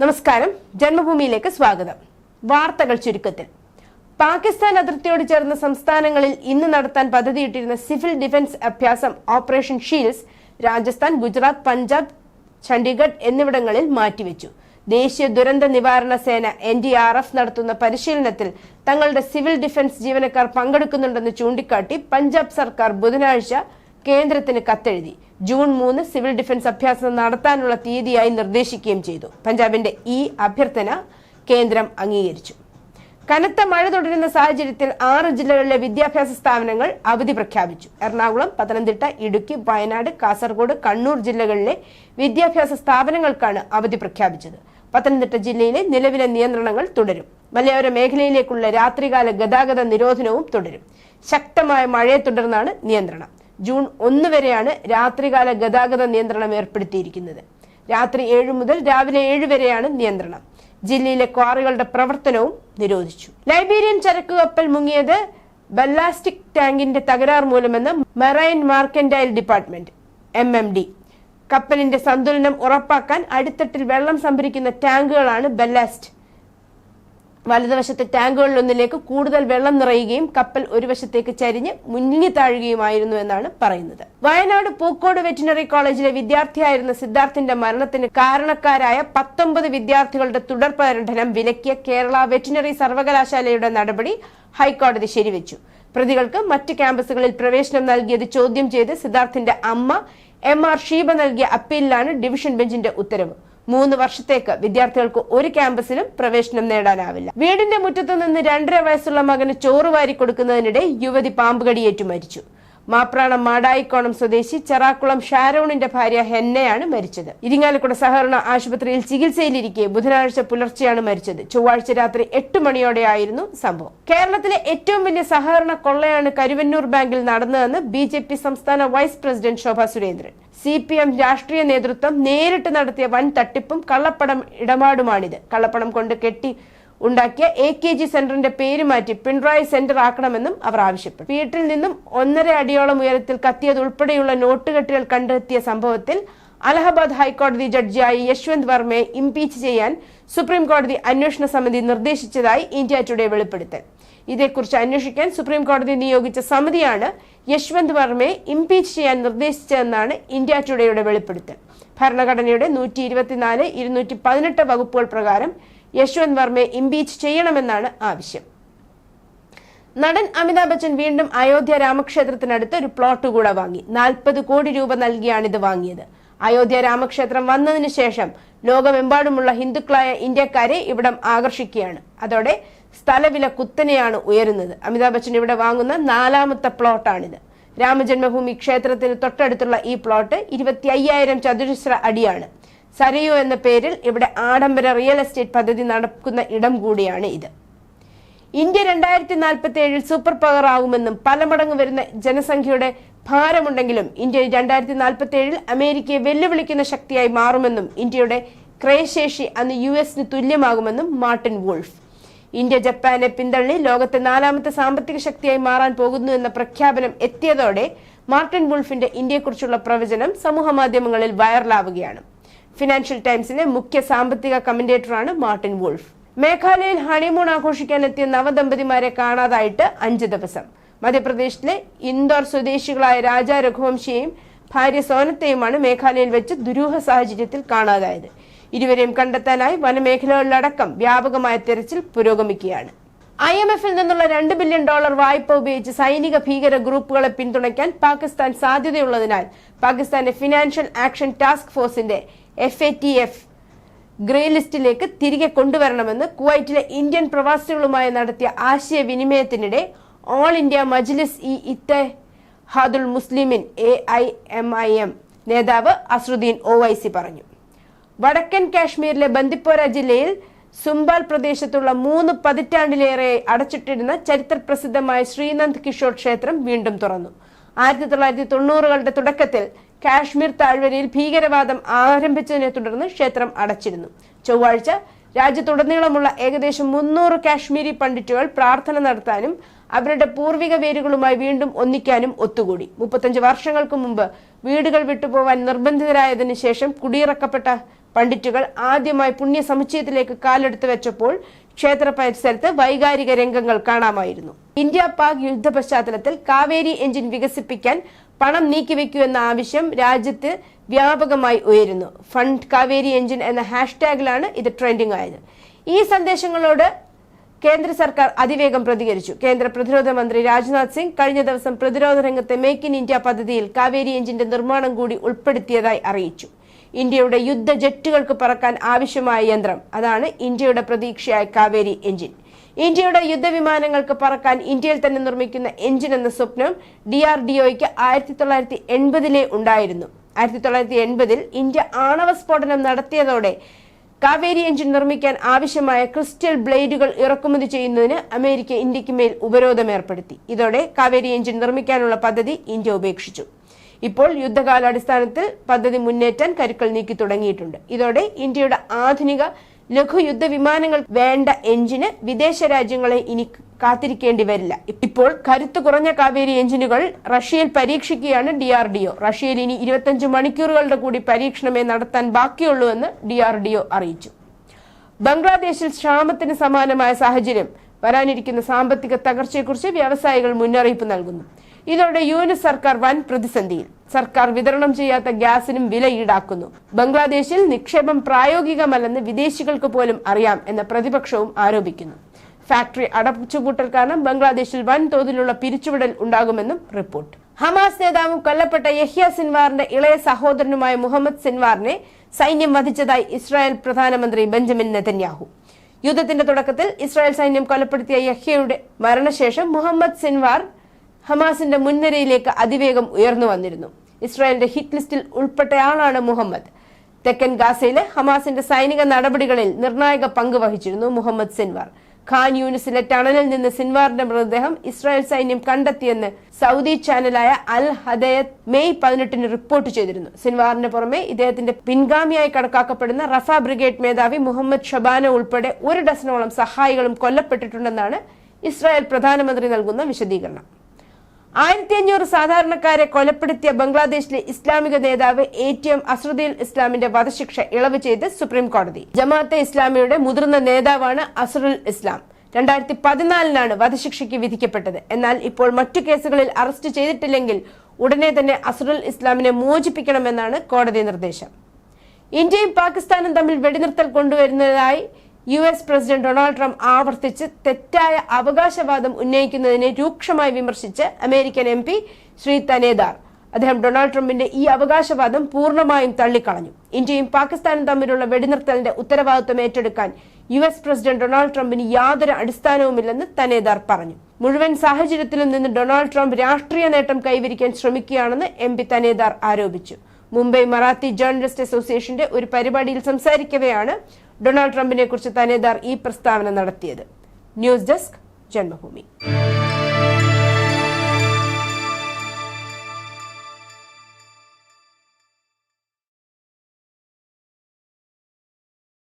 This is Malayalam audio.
നമസ്കാരം. ജന്മഭൂമിയിലേക്ക് സ്വാഗതം. വാർത്തകൾ ചുരുക്കത്തിൽ. പാകിസ്ഥാൻ അതിർത്തിയോട് ചേർന്ന സംസ്ഥാനങ്ങളിൽ ഇന്ന് നടത്താൻ പദ്ധതിയിട്ടിരുന്ന സിവിൽ ഡിഫൻസ് അഭ്യാസം ഓപ്പറേഷൻ ഷീൽസ് രാജസ്ഥാൻ ഗുജറാത്ത് പഞ്ചാബ് ചണ്ഡീഗഡ് എന്നിവിടങ്ങളിൽ മാറ്റിവെച്ചു. ദേശീയ ദുരന്ത നിവാരണ സേന എൻ ഡി ആർ എഫ് നടത്തുന്ന പരിശീലനത്തിൽ തങ്ങളുടെ സിവിൽ ഡിഫൻസ് ജീവനക്കാർ പങ്കെടുക്കുന്നുണ്ടെന്ന് ചൂണ്ടിക്കാട്ടി പഞ്ചാബ് സർക്കാർ ബുധനാഴ്ച കേന്ദ്രത്തിന് കത്തെഴുതി. ജൂൺ മൂന്ന് സിവിൽ ഡിഫൻസ് അഭ്യാസം നടത്താനുള്ള തീയതിയായി നിർദ്ദേശിക്കുകയും ചെയ്തു. പഞ്ചാബിന്റെ ഈ അഭ്യർത്ഥന കേന്ദ്രം അംഗീകരിച്ചു. കനത്ത മഴ തുടരുന്ന സാഹചര്യത്തിൽ ആറ് ജില്ലകളിലെ വിദ്യാഭ്യാസ സ്ഥാപനങ്ങൾ അവധി പ്രഖ്യാപിച്ചു. എറണാകുളം പത്തനംതിട്ട ഇടുക്കി വയനാട് കാസർഗോഡ് കണ്ണൂർ ജില്ലകളിലെ വിദ്യാഭ്യാസ സ്ഥാപനങ്ങൾക്കാണ് അവധി പ്രഖ്യാപിച്ചത്. പത്തനംതിട്ട ജില്ലയിലെ നിലവിലെ നിയന്ത്രണങ്ങൾ തുടരും. മലയോര മേഖലയിലേക്കുള്ള രാത്രികാല ഗതാഗത നിരോധനവും തുടരും. ശക്തമായ മഴയെ തുടർന്നാണ് നിയന്ത്രണം. ജൂൺ ഒന്ന് വരെയാണ് രാത്രികാല ഗതാഗത നിയന്ത്രണം ഏർപ്പെടുത്തിയിരിക്കുന്നത്. രാത്രി ഏഴ് മുതൽ രാവിലെ ഏഴ് വരെയാണ് നിയന്ത്രണം. ജില്ലയിലെ ക്വാറികളുടെ പ്രവർത്തനവും നിരോധിച്ചു. ലൈബീരിയൻ ചരക്ക് കപ്പൽ മുങ്ങിയത് ബല്ലാസ്റ്റിക് ടാങ്കിന്റെ തകരാർ മൂലമെന്ന് marine mercantile department M M D. കപ്പലിന്റെ സന്തുലനം ഉറപ്പാക്കാൻ അടിത്തട്ടിൽ വെള്ളം സംഭരിക്കുന്ന ടാങ്കുകളാണ് ബല്ലാസ്റ്റ് വലതുവശത്തെ ടാങ്കുകളിലൊന്നിലേക്ക് കൂടുതൽ വെള്ളം നിറയുകയും കപ്പൽ ഒരു വശത്തേക്ക് ചരിഞ്ഞ് മുങ്ങി താഴുകയുമായിരുന്നു എന്നാണ് പറയുന്നത്. വയനാട് പൂക്കോട് വെറ്റിനറി കോളേജിലെ വിദ്യാർത്ഥിയായിരുന്ന സിദ്ധാർത്ഥിന്റെ മരണത്തിന് കാരണക്കാരായ പത്തൊമ്പത് വിദ്യാർത്ഥികളുടെ തുടർ പഠനം വിലക്കിയ കേരള വെറ്റിനറി സർവകലാശാലയുടെ നടപടി ഹൈക്കോടതി ശരിവെച്ചു. പ്രതികൾക്ക് മറ്റ് ക്യാമ്പസുകളിൽ പ്രവേശനം നൽകിയത് ചോദ്യം ചെയ്ത് സിദ്ധാർത്ഥിന്റെ അമ്മ എം ആർ ഷീബ നൽകിയ അപ്പീലിലാണ് ഡിവിഷൻ ബെഞ്ചിന്റെ ഉത്തരവ്. മൂന്ന് വർഷത്തേക്ക് വിദ്യാർത്ഥികൾക്ക് ഒരു ക്യാമ്പസിലും പ്രവേശനം നേടാനാവില്ല. വീടിന്റെ മുറ്റത്തു നിന്ന് രണ്ടര വയസ്സുള്ള മകന് ചോറ് വാരി കൊടുക്കുന്നതിനിടെ യുവതി പാമ്പുകടിയേറ്റു മരിച്ചു. മാപ്രാണം മാടായിക്കോണം സ്വദേശി ചെറാക്കുളം ഷാരോണിന്റെ ഭാര്യ ഹെന്നയാണ് മരിച്ചത്. ഇരിങ്ങാലക്കുട സഹകരണ ആശുപത്രിയിൽ ചികിത്സയിലിരിക്കെ ബുധനാഴ്ച പുലർച്ചെയാണ് മരിച്ചത്. ചൊവ്വാഴ്ച രാത്രി എട്ട് മണിയോടെയായിരുന്നു സംഭവം. കേരളത്തിലെ ഏറ്റവും വലിയ സഹകരണ കൊള്ളയാണ് കരുവന്നൂർ ബാങ്കിൽ നടന്നതെന്ന് ബി സംസ്ഥാന vice president Shobha Surendran. C P M രാഷ്ട്രീയ നേതൃത്വം നേരിട്ട് നടത്തിയ വൻ തട്ടിപ്പും കള്ളപ്പണം ഇടപാടുമാണിത്. കള്ളപ്പണം കൊണ്ട് കെട്ടി ഉണ്ടാക്കിയ എ കെ ജി സെന്ററിന്റെ പേര് മാറ്റി പിണറായി സെന്റർ ആക്കണമെന്നും അവർ ആവശ്യപ്പെട്ടു. വീട്ടിൽ നിന്നും ഒന്നര അടിയോളം ഉയരത്തിൽ കത്തിയതുൾപ്പെടെയുള്ള നോട്ടുകെട്ടുകൾ കണ്ടെത്തിയ സംഭവത്തിൽ അലഹബാദ് ഹൈക്കോടതി ജഡ്ജിയായി യശ്വന്ത് വർമ്മയെ ഇംപീച്ച് ചെയ്യാൻ സുപ്രീം കോടതി അന്വേഷണ സമിതി നിർദ്ദേശിച്ചതായി ഇന്ത്യ ടുഡേ വെളിപ്പെടുത്തൽ. ഇതേക്കുറിച്ച് അന്വേഷിക്കാൻ സുപ്രീം കോടതി നിയോഗിച്ച സമിതിയാണ് യശ്വന്ത് വർമ്മയെ ഇംപീച്ച് ചെയ്യാൻ നിർദ്ദേശിച്ചതെന്നാണ് ഇന്ത്യ ടുഡേയുടെ വെളിപ്പെടുത്തൽ. ഭരണഘടനയുടെ നൂറ്റി ഇരുപത്തിനാല് ഇരുന്നൂറ്റി പതിനെട്ട് വകുപ്പുകൾ പ്രകാരം യശ്വന്ത് വർമ്മയെ ഇംപീച്ച് ചെയ്യണമെന്നാണ് ആവശ്യം. നടൻ അമിതാഭ് ബച്ചൻ വീണ്ടും അയോധ്യ രാമക്ഷേത്രത്തിനടുത്ത് ഒരു പ്ലോട്ട് കൂടെ വാങ്ങി. നാൽപ്പത് കോടി രൂപ നൽകിയാണ് ഇത് വാങ്ങിയത്. അയോധ്യ രാമക്ഷേത്രം വന്നതിന് ശേഷം ലോകമെമ്പാടുമുള്ള ഹിന്ദുക്കളായ ഇന്ത്യക്കാരെ ഇവിടം ആകർഷിക്കുകയാണ്. അതോടെ സ്ഥലവില കുത്തനെയാണ് ഉയരുന്നത്. അമിതാഭ് ബച്ചൻ ഇവിടെ വാങ്ങുന്ന നാലാമത്തെ പ്ലോട്ടാണിത് രാമജന്മഭൂമി ക്ഷേത്രത്തിന് തൊട്ടടുത്തുള്ള ഈ പ്ലോട്ട് ഇരുപത്തി അയ്യായിരം ചതുരശ്ര അടിയാണ്. സരയു എന്ന പേരിൽ ഇവിടെ ആഡംബര റിയൽ എസ്റ്റേറ്റ് പദ്ധതി നടക്കുന്ന ഇടം കൂടിയാണ് ഇത്. ഇന്ത്യ രണ്ടായിരത്തി നാൽപ്പത്തി ഏഴിൽ സൂപ്പർ പവർ ആകുമെന്നും പല മടങ്ങ് വരുന്ന ജനസംഖ്യയുടെ ഭാരമുണ്ടെങ്കിലും ഇന്ത്യ രണ്ടായിരത്തി നാൽപ്പത്തി ഏഴിൽ അമേരിക്കയെ വെല്ലുവിളിക്കുന്ന ശക്തിയായി മാറുമെന്നും ഇന്ത്യയുടെ ക്രയശേഷി അന്ന് യു എസിന് തുല്യമാകുമെന്നും മാർട്ടിൻ വോൾഫ്. ഇന്ത്യ ജപ്പാനെ പിന്തള്ളി ലോകത്തെ നാലാമത്തെ സാമ്പത്തിക ശക്തിയായി മാറാൻ പോകുന്നു എന്ന പ്രഖ്യാപനം എത്തിയതോടെ മാർട്ടിൻ വുൾഫിന്റെ ഇന്ത്യയെക്കുറിച്ചുള്ള പ്രവചനം സമൂഹമാധ്യമങ്ങളിൽ വൈറലാവുകയാണ് ഫിനാൻഷ്യൽ ടൈംസിന്റെ മുഖ്യ സാമ്പത്തിക കമന്റേറ്ററാണ് മാർട്ടിൻ വോൾഫ് മേഘാലയയിൽ ഹണിമൂൺ ആഘോഷിക്കാനെത്തിയ നവദമ്പതിമാരെ കാണാതായിട്ട് അഞ്ച് ദിവസം. മധ്യപ്രദേശിലെ ഇൻഡോർ സ്വദേശികളായ രാജ രഘുവംശിയെയും ഭാര്യ സോനത്തെയുമാണ് മേഘാലയയിൽ വെച്ച് ദുരൂഹ സാഹചര്യത്തിൽ കാണാതായത്. ഇരുവരെയും കണ്ടെത്താനായി വനമേഖലകളിലടക്കം വ്യാപകമായ തെരച്ചിൽ പുരോഗമിക്കുകയാണ്. ഐ എം എഫിൽ നിന്നുള്ള രണ്ട് ബില്യൺ ഡോളർ വായ്പ ഉപയോഗിച്ച് സൈനിക ഭീകര ഗ്രൂപ്പുകളെ പിന്തുണയ്ക്കാൻ പാകിസ്ഥാൻ സാധ്യതയുള്ളതിനാൽ പാകിസ്ഥാന്റെ ഫിനാൻഷ്യൽ ആക്ഷൻ ടാസ്ക് ഫോഴ്സിന്റെ F A T F grey ലിസ്റ്റിലേക്ക് തിരികെ കൊണ്ടുവരണമെന്ന് കുവൈറ്റിലെ ഇന്ത്യൻ പ്രവാസികളുമായി നടത്തിയ ആശയവിനിമയത്തിനിടെ all India Majlis e Ittehadul Muslimeen A I M I M നേതാവ് അസ്രുദ്ദീൻ ഒവൈസി പറഞ്ഞു. വടക്കൻ കാശ്മീരിലെ ബന്ദിപ്പോര ജില്ലയിൽ സുംബാൽ പ്രദേശത്തുള്ള മൂന്ന് പതിറ്റാണ്ടിലേറെ അടച്ചിട്ടിരുന്ന ചരിത്ര പ്രസിദ്ധമായ ശ്രീനന്ദ് കിഷോർ ക്ഷേത്രം വീണ്ടും തുറന്നു. ആയിരത്തി തൊള്ളായിരത്തി തൊണ്ണൂറുകളുടെ തുടക്കത്തിൽ കാശ്മീർ താഴ്വരയിൽ ഭീകരവാദം ആരംഭിച്ചതിനെ തുടർന്ന് ക്ഷേത്രം അടച്ചിരുന്നു. ചൊവ്വാഴ്ച രാജ്യത്തുടനീളമുള്ള ഏകദേശം മുന്നൂറ് കാശ്മീരി പണ്ഡിറ്റുകൾ പ്രാർത്ഥന നടത്താനും അവരുടെ പൂർവിക വേരുകളുമായി വീണ്ടും ഒന്നിക്കാനും ഒത്തുകൂടി. മുപ്പത്തഞ്ച് വർഷങ്ങൾക്ക് മുമ്പ് വീടുകൾ വിട്ടുപോവാൻ നിർബന്ധിതരായതിനു ശേഷം കുടിയിറക്കപ്പെട്ട പണ്ഡിറ്റുകൾ ആദ്യമായി പുണ്യ സമുച്ചയത്തിലേക്ക് കാലെടുത്തു വെച്ചപ്പോൾ ക്ഷേത്ര പരിസരത്ത് വൈകാരിക രംഗങ്ങൾ കാണാമായിരുന്നു. ഇന്ത്യ പാക് യുദ്ധ പശ്ചാത്തലത്തിൽ കാവേരി എഞ്ചിൻ വികസിപ്പിക്കാൻ പണം നീക്കിവെക്കൂ എന്ന ആവശ്യം രാജ്യത്ത് വ്യാപകമായി ഉയരുന്നു. ഫണ്ട് കാവേരി എഞ്ചിൻ എന്ന ഹാഷ്ടാഗിലാണ് ഇത് ട്രെൻഡിംഗ് ആയത് ഈ സന്ദേശങ്ങളോട് കേന്ദ്ര സർക്കാർ അതിവേഗം പ്രതികരിച്ചു. കേന്ദ്ര പ്രതിരോധ മന്ത്രി രാജ്നാഥ് സിംഗ് കഴിഞ്ഞ ദിവസം പ്രതിരോധ രംഗത്തെ മേക്ക് ഇൻ ഇന്ത്യ പദ്ധതിയിൽ കാവേരി എഞ്ചിന്റെ നിർമ്മാണം കൂടി ഉൾപ്പെടുത്തിയതായി അറിയിച്ചു. ഇന്ത്യയുടെ യുദ്ധ ജെറ്റുകൾക്ക് പറക്കാൻ ആവശ്യമായ യന്ത്രം. അതാണ് ഇന്ത്യയുടെ പ്രതീക്ഷയായ കാവേരി എഞ്ചിൻ. ഇന്ത്യയുടെ യുദ്ധവിമാനങ്ങൾക്ക് പറക്കാൻ ഇന്ത്യയിൽ തന്നെ നിർമ്മിക്കുന്ന എഞ്ചിൻ എന്ന സ്വപ്നം ഡി ആർ ഡി ഒയ്ക്ക് ആയിരത്തി തൊള്ളായിരത്തി എൺപതിലെ ഉണ്ടായിരുന്നു. ആയിരത്തി തൊള്ളായിരത്തി എൺപതിൽ ഇന്ത്യ ആണവ സ്ഫോടനം നടത്തിയതോടെ കാവേരി എഞ്ചിൻ നിർമ്മിക്കാൻ ആവശ്യമായ ക്രിസ്റ്റൽ ബ്ലേഡുകൾ ഇറക്കുമതി ചെയ്യുന്നതിന് അമേരിക്ക ഇന്ത്യയ്ക്ക് മേൽ ഉപരോധം ഏർപ്പെടുത്തി. ഇതോടെ കാവേരി എഞ്ചിൻ നിർമ്മിക്കാനുള്ള പദ്ധതി ഇന്ത്യ ഉപേക്ഷിച്ചു. ഇപ്പോൾ യുദ്ധകാലാടിസ്ഥാനത്തിൽ പദ്ധതി മുന്നേറ്റാൻ കരുക്കൾ നീക്കി തുടങ്ങിയിട്ടുണ്ട്. ഇതോടെ ഇന്ത്യയുടെ ആധുനിക ലഘുയുദ്ധ വിമാനങ്ങൾ വേണ്ട എഞ്ചിന് വിദേശ രാജ്യങ്ങളെ ഇനി കാത്തിരിക്കേണ്ടി വരില്ല. ഇപ്പോൾ കരുത്തു കുറഞ്ഞ കാവേരി എഞ്ചിനുകൾ റഷ്യയിൽ പരീക്ഷിക്കുകയാണ് ഡി ആർ ഡി ഒ. റഷ്യയിൽ ഇനി ഇരുപത്തഞ്ച് മണിക്കൂറുകളുടെ കൂടി പരീക്ഷണമേ നടത്താൻ ബാക്കിയുള്ളൂവെന്ന് ഡി ആർ ഡി ഒ അറിയിച്ചു. ബംഗ്ലാദേശിൽ ക്ഷാമത്തിന് സമാനമായ സാഹചര്യം വരാനിരിക്കുന്ന സാമ്പത്തിക തകർച്ചയെക്കുറിച്ച് വ്യവസായികൾ മുന്നറിയിപ്പ് നൽകുന്നു. ഇതോടെ യു എൻ സർക്കാർ വൻ പ്രതിസന്ധിയിൽ. സർക്കാർ വിതരണം ചെയ്യാത്ത ഗ്യാസിനും വില ഈടാക്കുന്നു. ബംഗ്ലാദേശിൽ നിക്ഷേപം പ്രായോഗികമല്ലെന്ന് വിദേശികൾക്ക് പോലും അറിയാം എന്ന പ്രതിപക്ഷവും ആരോപിക്കുന്നു. ഫാക്ടറി അടച്ചുപൂട്ടൽ കാരണം ബംഗ്ലാദേശിൽ വൻതോതിലുള്ള പിരിച്ചുവിടൽ ഉണ്ടാകുമെന്നും റിപ്പോർട്ട്. ഹമാസ് നേതാവും കൊല്ലപ്പെട്ട യഹ്യ സിൻവാറിന്റെ ഇളയ സഹോദരനുമായ മുഹമ്മദ് സിൻവാറിനെ സൈന്യം വധിച്ചതായി ഇസ്രായേൽ പ്രധാനമന്ത്രി ബെഞ്ചമിൻ നെതന്യാഹു. യുദ്ധത്തിന്റെ തുടക്കത്തിൽ ഇസ്രായേൽ സൈന്യം കൊലപ്പെടുത്തിയ യഹ്യയുടെ മരണശേഷം മുഹമ്മദ് സിൻവാർ ഹമാസിന്റെ മുൻനിരയിലേക്ക് അതിവേഗം ഉയർന്നു വന്നിരുന്നു. ഇസ്രായേലിന്റെ ഹിറ്റ് ലിസ്റ്റിൽ ഉൾപ്പെട്ടയാളാണ് മുഹമ്മദ്. തെക്കൻ ഗാസയിലെ ഹമാസിന്റെ സൈനിക നടപടികളിൽ നിർണായക പങ്ക് വഹിച്ചിരുന്നു മുഹമ്മദ് സിൻവാർ. ഖാൻ യൂണിസിലെ ടണലിൽ നിന്ന് സിൻവാറിന്റെ മൃതദേഹം ഇസ്രായേൽ സൈന്യം കണ്ടെത്തിയെന്ന് സൗദി ചാനലായ അൽ ഹദയത് മെയ് പതിനെട്ടിന് റിപ്പോർട്ട് ചെയ്തിരുന്നു. സിൻവാറിന് പുറമെ ഇദ്ദേഹത്തിന്റെ പിൻഗാമിയായി കണക്കാക്കപ്പെടുന്ന റഫ ബ്രിഗേഡ് മേധാവി മുഹമ്മദ് ഷബാന ഉൾപ്പെടെ ഒരു ഡസനോളം സഹായികളും കൊല്ലപ്പെട്ടിട്ടുണ്ടെന്നാണ് ഇസ്രായേൽ പ്രധാനമന്ത്രി നൽകുന്ന വിശദീകരണം. ആയിരത്തി അഞ്ഞൂറ് സാധാരണക്കാരെ കൊലപ്പെടുത്തിയ ബംഗ്ലാദേശിലെ ഇസ്ലാമിക നേതാവ് എ ടി എം അസ്രുദ്ദീൻ ഇസ്ലാമിന്റെ വധശിക്ഷ ഇളവ് ചെയ്ത് സുപ്രീം കോടതി. ജമാഅത്തെ ഇസ്ലാമിയുടെ മുതിർന്ന നേതാവാണ് അസറുൽ ഇസ്ലാം. രണ്ടായിരത്തി പതിനാലിനാണ് വധശിക്ഷയ്ക്ക് വിധിക്കപ്പെട്ടത്. എന്നാൽ ഇപ്പോൾ മറ്റു കേസുകളിൽ അറസ്റ്റ് ചെയ്തിട്ടില്ലെങ്കിൽ ഉടനെ തന്നെ അസറുൽ ഇസ്ലാമിനെ മോചിപ്പിക്കണമെന്നാണ് കോടതി നിർദ്ദേശം. ഇന്ത്യയും പാകിസ്ഥാനും തമ്മിൽ വെടിനിർത്തൽ കൊണ്ടുവരുന്നതായി U S president Donald Trump ആവർത്തിച്ച് തെറ്റായ അവകാശവാദം ഉന്നയിക്കുന്നതിനെ രൂക്ഷമായി വിമർശിച്ച് American M P Shri Thanedar അദ്ദേഹം ഡൊണാൾഡ് ട്രംപിന്റെ ഈ അവകാശവാദം പൂർണമായും തള്ളിക്കളഞ്ഞു. ഇന്ത്യയും പാകിസ്ഥാനും തമ്മിലുള്ള വെടിനിർത്തലിന്റെ ഉത്തരവാദിത്വം ഏറ്റെടുക്കാൻ യു എസ് പ്രസിഡന്റ് ഡൊണാൾഡ് ട്രംപിന് യാതൊരു അടിസ്ഥാനവുമില്ലെന്ന് തനേദാർ പറഞ്ഞു. മുഴുവൻ സാഹചര്യത്തിലും നിന്ന് ഡൊണാൾഡ് ട്രംപ് രാഷ്ട്രീയ നേട്ടം കൈവരിക്കാൻ ശ്രമിക്കുകയാണെന്ന് എം പി തനേദാർ ആരോപിച്ചു. മുംബൈ മറാത്തി ജേർണലിസ്റ്റ് അസോസിയേഷന്റെ ഒരു പരിപാടിയിൽ സംസാരിക്കവെയാണ് ഡൊണാൾഡ് ട്രംപിനെ കുറിച്ച് തനേദാർ ഈ പ്രസ്താവന നടത്തിയത്. News desk Janmabhumi.